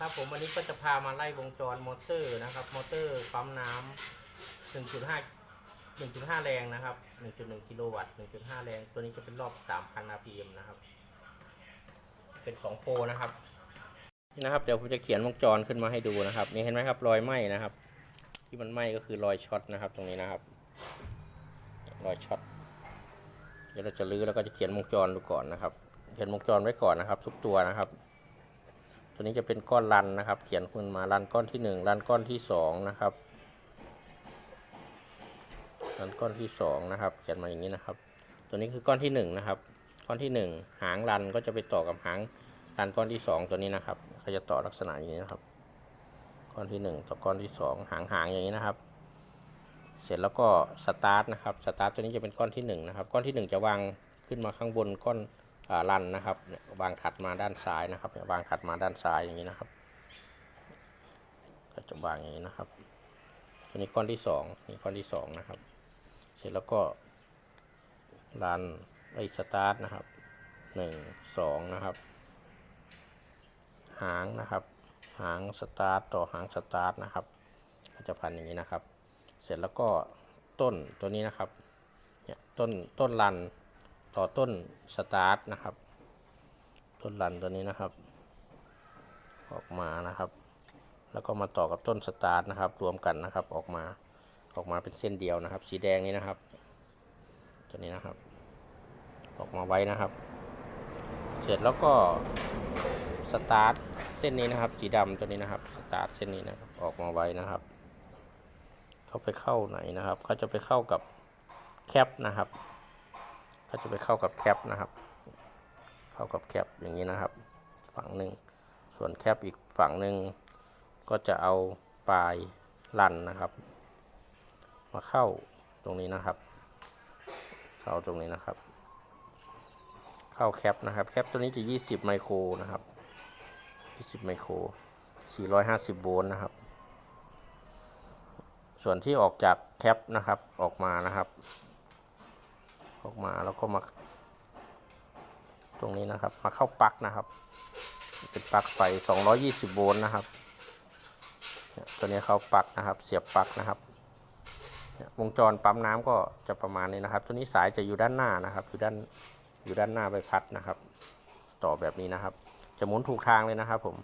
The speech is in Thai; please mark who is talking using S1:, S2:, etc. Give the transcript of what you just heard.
S1: ครับผมวันนี้ก็จะพามาไล่วงจรมอเตอร์นะครับ มอเตอร์ปั๊มน้ำ1.5 1.5 แรงนะครับ 1.1 กิโลวัตต์ 1.5 แรง ตัวนี้จะเป็นรอบ 3,000 rpm นะครับ เป็น 2 โพนะครับนี่นะครับ เดี๋ยวผมจะเขียนวงจรขึ้นมาให้ดูนะครับ นี่เห็นไหมครับ รอยไหม้นะครับ ที่มันไหม้ก็คือรอยช็อตนะครับ ตรงนี้นะครับ รอยช็อต เดี๋ยวเราจะลื้อแล้วก็จะเขียนวงจรดูก่อนนะครับ เขียนวงจรไว้ก่อนนะครับ ทุกตัวนะครับ ตัวนี้จะเป็นก้อนรันนะครับ เขียนขึ้นมารันก้อนที่หนึ่งรันก้อนที่สองนะครับ รันก้อนที่สองนะครับ เขียนมาอย่างนี้นะครับ ตัวนี้คือก้อนที่หนึ่งนะครับ ก้อนที่หนึ่งหางรันก็จะไปต่อกับหางรันก้อนที่สองตัวนี้นะครับเขาจะต่อลักษณะอย่างนี้นะครับ ก้อนที่หนึ่งต่อก้อนที่สองหางหางอย่างนี้นะครับ เสร็จแล้วก็สตาร์ทนะครับ สตาร์ทตัวนี้จะเป็นก้อนที่หนึ่งนะครับ ก้อนที่หนึ่งจะวางขึ้นมาข้างบนก้อน รันนะครับวางถัดมาด้านซ้ายนะครับวางถัดมาด้านซ้ายอย่างนี้นะครับก็จะวางอย่างนี้นะครับตัวนี้ก้อนที่สองนี่ก้อนที่สองนะครับ เสร็จแล้วก็รันไอ้สตาร์ทนะครับหนึ่งสองนะครับ หางนะครับ หางสตาร์ทต่อหางสตาร์ทนะครับก็จะพันอย่างนี้นะครับ เสร็จแล้วก็ต้นตัวนี้นะครับเนี่ยต้นต้นรัน ต่อต้นสตาร์ทนะครับ ต้นรันตัวนี้นะครับ ออกมานะครับ แล้วก็มาต่อกับต้นสตาร์ทนะครับ รวมกันนะครับออกมาออกมาเป็นเส้นเดียวนะครับ สีแดงนี้นะครับ ตัวนี้นะครับ ออกมาไว้นะครับ เสร็จแล้วก็สตาร์ทเส้นนี้นะครับ สีดำตัวนี้นะครับสตาร์ทเส้นนี้นะครับออกมาไว้นะครับ เขาไปเข้าไหนนะครับเขาจะไปเข้ากับแคปนะครับ ก็จะไปเข้ากับแคปนะครับ เข้ากับแคปอย่างนี้นะครับ ฝั่งหนึ่งส่วนแคปอีกฝั่งหนึ่งก็จะเอาปลายลันนะครับ มาเข้าตรงนี้นะครับ เข้าตรงนี้นะครับ เข้าแคปนะครับแคปตัวนี้จะ 20 ไมโครนะครับ 20 ไมโคร 450 โวลต์นะครับ ส่วนที่ออกจากแคปนะครับออกมานะครับ ออกมาแล้วก็มา ตรงนี้นะครับ มาเข้าปลั๊กนะครับ เป็นปลั๊กไฟ 220 โวลต์นะครับตัวนี้เข้าปลั๊กนะครับ เสียบปลั๊กนะครับวงจรปั๊มน้ำก็จะประมาณนี้นะครับ ตัวนี้สายจะอยู่ด้านหน้านะครับ อยู่ด้านอยู่ด้านหน้าใบพัดนะครับ ต่อแบบนี้นะครับ จะหมุนถูกทางเลยนะครับผม